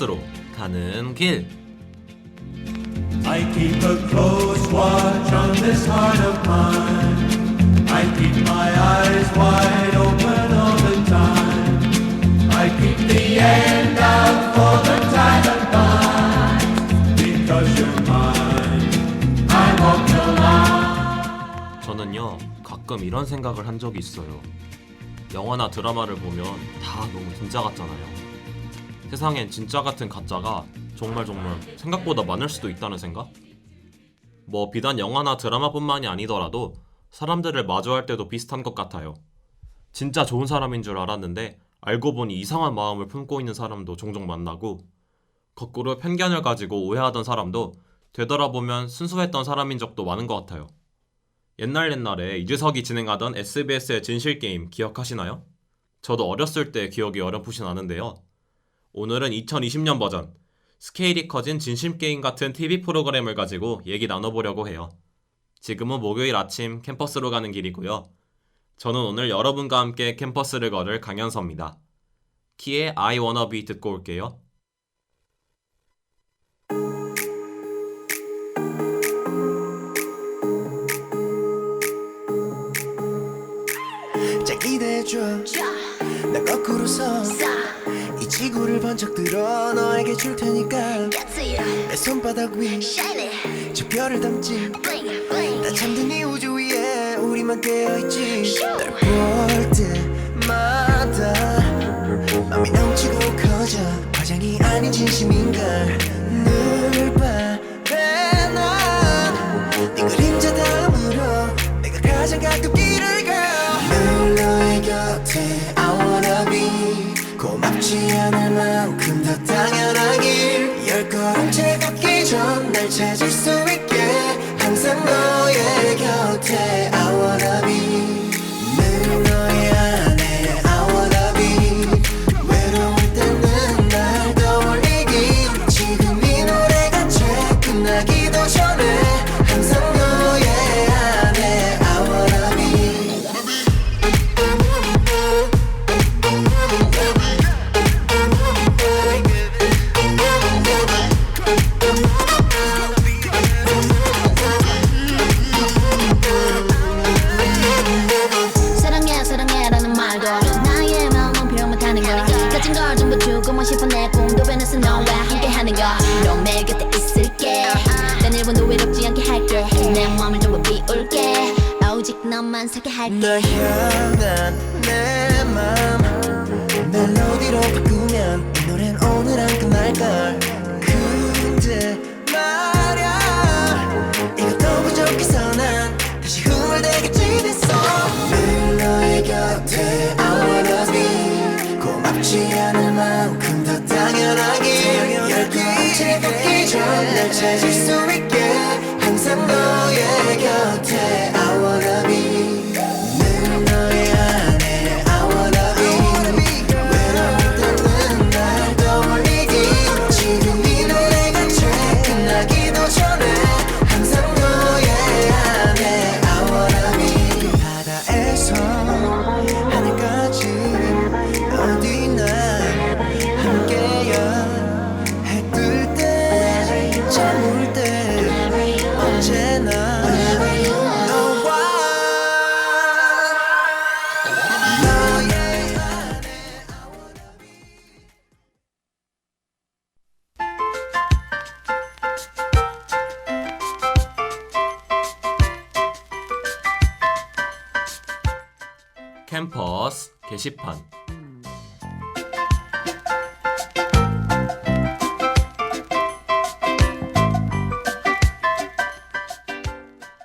캠퍼스로 가는 길. I keep a close watch on this heart of mine. I keep my eyes wide open all the time. I keep the end out for the time that binds. Because you're mine, I won't allow. 저는요 가끔 이런 생각을 한 적이 있어요. 영화나 드라마를 보면 다 너무 진짜 같잖아요. 세상엔 진짜 같은 가짜가 정말 정말 생각보다 많을 수도 있다는 생각? 뭐 비단 영화나 드라마뿐만이 아니더라도 사람들을 마주할 때도 비슷한 것 같아요. 진짜 좋은 사람인 줄 알았는데 알고 보니 이상한 마음을 품고 있는 사람도 종종 만나고 거꾸로 편견을 가지고 오해하던 사람도 되돌아보면 순수했던 사람인 적도 많은 것 같아요. 옛날 옛날에 이재석이 진행하던 SBS의 진실 게임 기억하시나요? 저도 어렸을 때 기억이 어렴풋이 나는데요. 오늘은 2020년 버전 스케일이 커진 진심 게임 같은 TV 프로그램을 가지고 얘기 나눠보려고 해요. 지금은 목요일 아침 캠퍼스로 가는 길이고요. 저는 오늘 여러분과 함께 캠퍼스를 걸을 강현서입니다. 키의 I Wanna Be 듣고 올게요. 자 기대해줘 나 거꾸로 서이 지구를 번쩍 들어 너에게 줄 테니까. 내 손바닥 위 저 별을 담지. 나 잠든 이 우주 위에 우리만 깨어있지. 널볼 때마다 맘이 넘치고 커져 과장이 아닌 진심인걸. 늘 바래 난네 그림자 다음으로 내가 가장 길 고맙지 않을 만큼 더 당연한 길열 걸음째 걷기 전 날 찾을 수 있게 항상 너의 곁에 오직 너만 살게 할게. 널 향한 내 맘 멜로디로 바꾸면 이 노래는 오늘 안 끝날걸. 근데 말야 이것도 부족해서 난 다시 흥얼대겠지 됐어. 늘 너의 곁에 I wanna be 고맙지 않을 만큼 더 당연하게. 열끝에 걷기 전날 찾을 수 게시판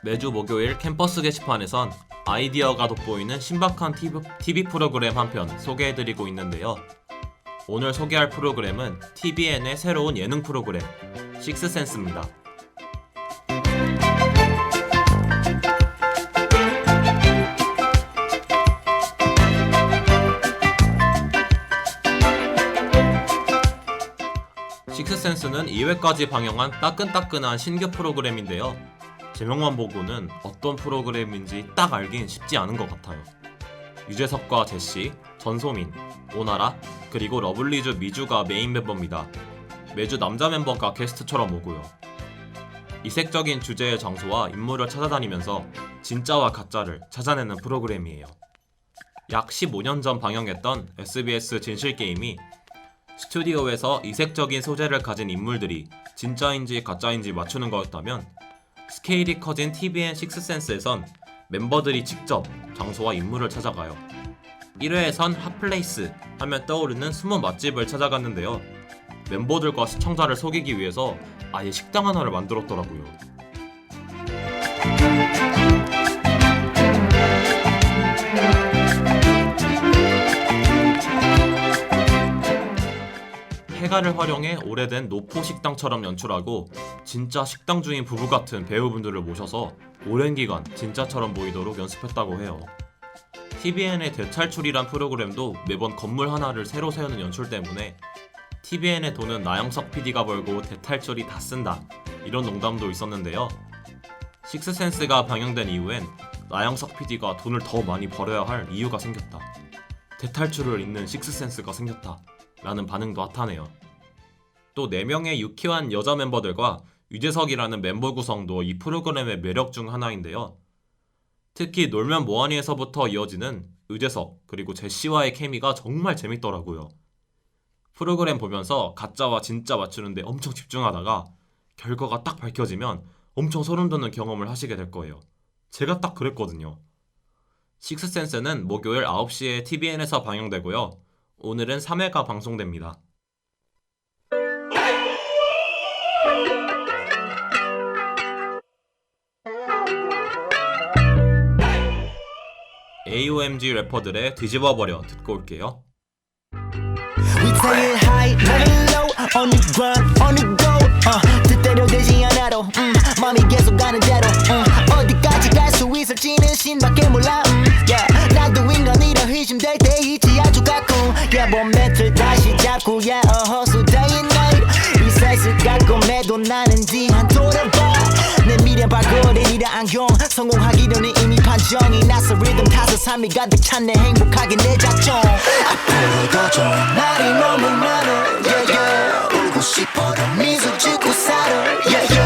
매주 목요일 캠퍼스 게시판에선 아이디어가 돋보이는 신박한 TV, 프로그램 한 편 소개해드리고 있는데요. 오늘 소개할 프로그램은 TVN의 새로운 예능 프로그램 식스센스입니다. 식스센스는 2회까지 방영한 따끈따끈한 신규 프로그램인데요. 제목만 보고는 어떤 프로그램인지 딱 알긴 쉽지 않은 것 같아요. 유재석과 제시, 전소민, 오나라, 그리고 러블리즈 미주가 메인 멤버입니다. 매주 남자 멤버가 게스트처럼 오고요. 이색적인 주제의 장소와 인물을 찾아다니면서 진짜와 가짜를 찾아내는 프로그램이에요. 약 15년 전 방영했던 SBS 진실게임이 스튜디오에서 이색적인 소재를 가진 인물들이 진짜인지 가짜인지 맞추는 거였다면 스케일이 커진 TVN 식스센스에선 멤버들이 직접 장소와 인물을 찾아가요. 1회에선 핫플레이스 하면 떠오르는 숨은 맛집을 찾아갔는데요. 멤버들과 시청자를 속이기 위해서 아예 식당 하나를 만들었더라고요. 해가를 활용해 오래된 노포 식당처럼 연출하고 진짜 식당 주인 부부 같은 배우분들을 모셔서 오랜 기간 진짜처럼 보이도록 연습했다고 해요. TVN의 대탈출이란 프로그램도 매번 건물 하나를 새로 세우는 연출 때문에 TVN의 돈은 나영석 PD가 벌고 대탈출이 다 쓴다 이런 농담도 있었는데요. 식스센스가 방영된 이후엔 나영석 PD가 돈을 더 많이 벌어야 할 이유가 생겼다. 대탈출을 잇는 식스센스가 생겼다. 라는 반응도 핫하네요. 또 4명의 유키한 여자 멤버들과 유재석이라는 멤버 구성도 이 프로그램의 매력 중 하나인데요. 특히 놀면 뭐하니에서부터 이어지는 유재석 그리고 제시와의 케미가 정말 재밌더라고요. 프로그램 보면서 가짜와 진짜 맞추는데 엄청 집중하다가 결과가 딱 밝혀지면 엄청 소름 돋는 경험을 하시게 될 거예요. 제가 딱 그랬거든요. 식스센스는 목요일 9시에 TVN에서 방영되고요. 오늘은 3회가 방송됩니다. AOMG 래퍼들의 뒤집어버려 듣고 올게요. Uh, 음, 음, 음, yeah. a hustle day and night 이 세상 깔끔해도 나는 뒤안 돌아봐 내 미래 발걸음이라 안경. 성공하기로는 이미 판정이 나서 리듬 타서 삶이 가득 찬 내 행복하게 내 작정. 앞으로 더 좋은 날이 너무 많아. Yeah, yeah. 울고 싶어도 미소 짓고 살아. Yeah, yeah.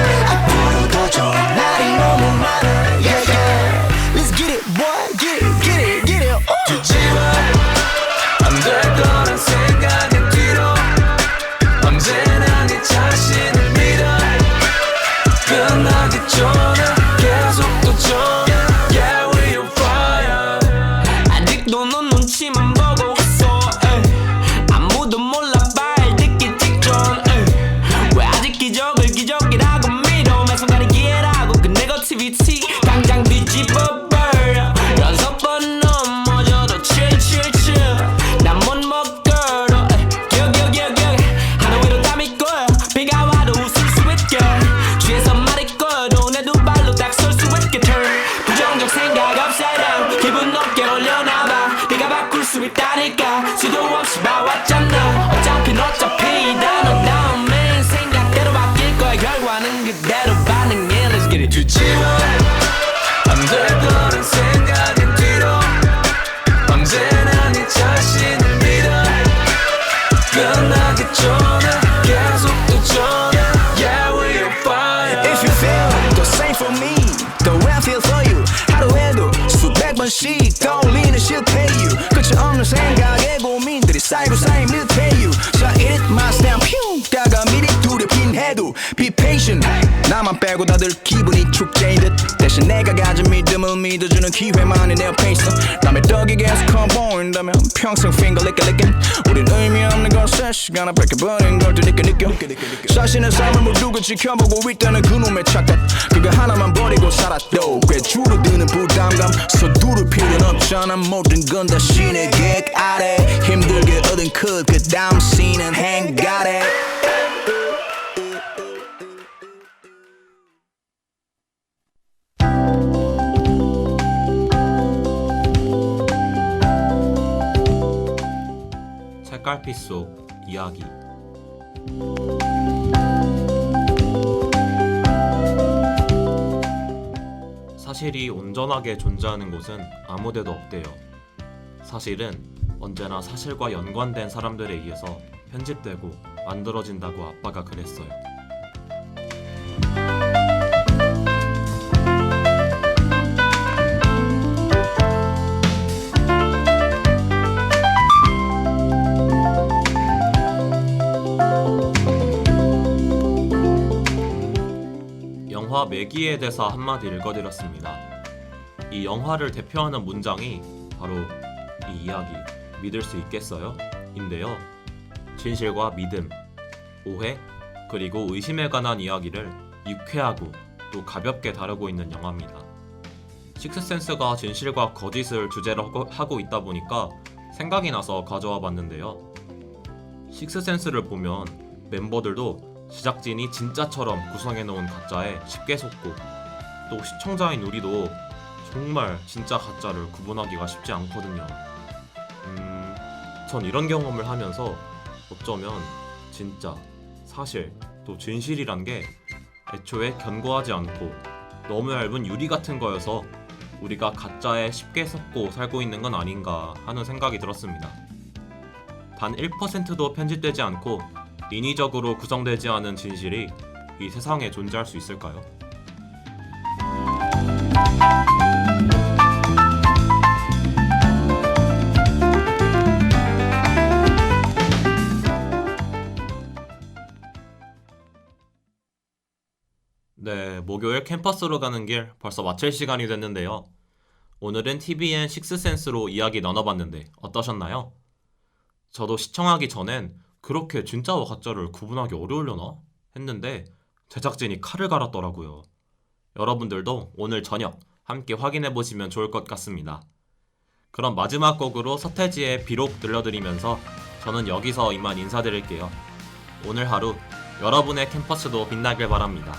나만 빼고 다들 기분이 축제인 듯. 대신 내가 가진 믿음을 믿어주는 기회만이 내 옆에 있어. 남의 떡이 계속 커 보인다면 평생 finger licking licking. 우린 의미 없는 것에 시간을 뺏겨버린 걸또 느껴 느껴. 자신의 삶을 모두가 지켜보고 있다는 그놈의 착각. 그거 하나만 버리고 살았도 꽤 줄어드는 부담감. 서두를 필요는 없잖아. 모든 건 다 신의 계획 아래. 힘들게 얻은 그 그 다음 씬은 행가래 책갈피 속 이야기 사실이 온전하게 존재하는 곳은 아무데도 없대요. 사실은 언제나 사실과 연관된 사람들에 의해서 편집되고 만들어진다고 아빠가 그랬어요. 매기의 대사 한마디 읽어드렸습니다. 이 영화를 대표하는 문장이 바로 이 이야기 믿을 수 있겠어요? 인데요. 진실과 믿음, 오해, 그리고 의심에 관한 이야기를 유쾌하고 또 가볍게 다루고 있는 영화입니다. 식스센스가 진실과 거짓을 주제로 하고 있다 보니까 생각이 나서 가져와 봤는데요. 식스센스를 보면 멤버들도 제작진이 진짜처럼 구성해 놓은 가짜에 쉽게 속고 또 시청자인 우리도 정말 진짜 가짜를 구분하기가 쉽지 않거든요. 음, 전 이런 경험을 하면서 어쩌면 진짜, 사실, 또 진실이란 게 애초에 견고하지 않고 너무 얇은 유리 같은 거여서 우리가 가짜에 쉽게 속고 살고 있는 건 아닌가 하는 생각이 들었습니다. 단 1%도 편집되지 않고 인위적으로 구성되지 않은 진실이 이 세상에 존재할 수 있을까요? 네, 목요일 캠퍼스로 가는 길 벌써 마칠 시간이 됐는데요. 오늘은 TVN 식스센스로 이야기 나눠봤는데 어떠셨나요? 저도 시청하기 전엔 그렇게 진짜와 가짜를 구분하기 어려우려나 했는데 제작진이 칼을 갈았더라고요. 여러분들도 오늘 저녁 함께 확인해 보시면 좋을 것 같습니다. 그럼 마지막 곡으로 서태지의 비록 들려드리면서 저는 여기서 이만 인사드릴게요. 오늘 하루 여러분의 캠퍼스도 빛나길 바랍니다.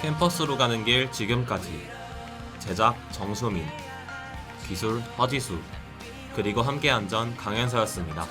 캠퍼스로 가는 길 지금까지 제작 정수민 기술 허지수 그리고 함께한 전 강현서였습니다.